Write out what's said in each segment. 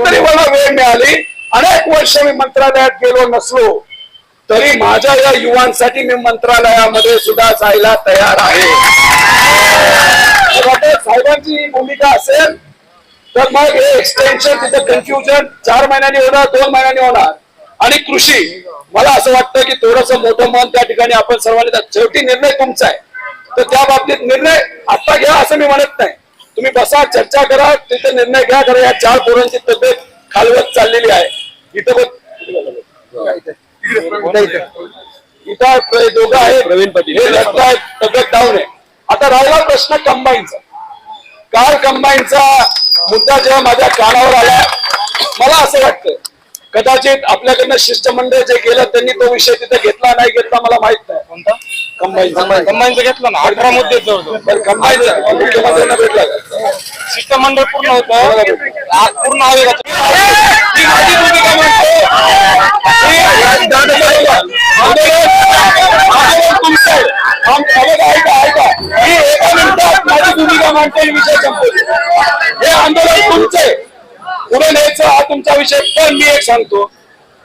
वेळ मिळाली. अनेक वर्ष मी मंत्रालयात गेलो नसलो तरी माझ्या या युवांसाठी मी मंत्रालयामध्ये सुद्धा जायला तयार आहे. साहेबांची भूमिका असेल तर मग हे एक्सटेन्शन तिथं कन्फ्युजन चार महिन्यांनी होणार दोन महिन्यांनी होणार. आणि कृषी मला असं वाटतं की थोडस मोठं मन त्या ठिकाणी आपण सर्वांनी शेवटी निर्णय तुमचा आहे. तर त्या बाबतीत निर्णय आता घ्या असं मी म्हणत नाही. तुम्ही बसा चर्चा करा तिथे निर्णय घ्या करा या चार पोरांची तब्येत खालवत चाललेली आहे. इथं बघ. इथं प्र- दोघं आहेत. प्रवीण पाटील. हे तब्येत डाऊन आहे. आता राहिला प्रश्न कंबाईनचा काल कंबाईनचा मुद्दा जेव्हा माझ्या कानावर आला मला असं वाटतं कदाचित आपल्याकडनं शिष्टमंडळ जे गेलं त्यांनी तो विषय तिथे घेतला नाही घेतला मला माहीत नाही. कंबाईनचा घेतलं ना. अठरा मुद्दे? शिष्टमंडळ पूर्ण होतं. पूर्ण भूमिका मांडतो विषय हे आंदोलन तुमचं आहे. पुढे न्यायचं हा तुमचा विषय पण मी एक सांगतो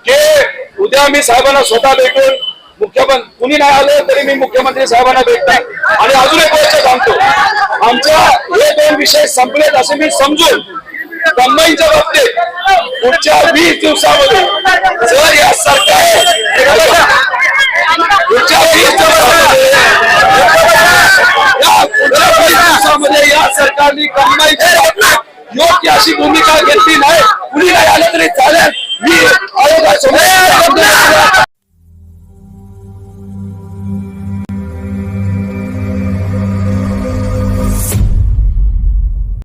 की उद्या मी साहेबांना स्वतः भेटून मुख्यमंत्री कुणी नाही आलं तरी मी मुख्यमंत्री साहेबांना भेटणार. आणि अजून एक गोष्ट सांगतो. आमच्या हे दोन विषय संपलेत असे मी समजून कंबाईनच्या बाबतीत पुढच्या वीस दिवसामध्ये जर या सरकार पुढच्या वीस दिवसामध्ये या पुढच्या वीस दिवसामध्ये या सरकारने कंबाईनच्या बाबतीत योग्य अशी भूमिका घेतली नाही कुणी नाही आलं तरी चालेल. मी आयोगासमोर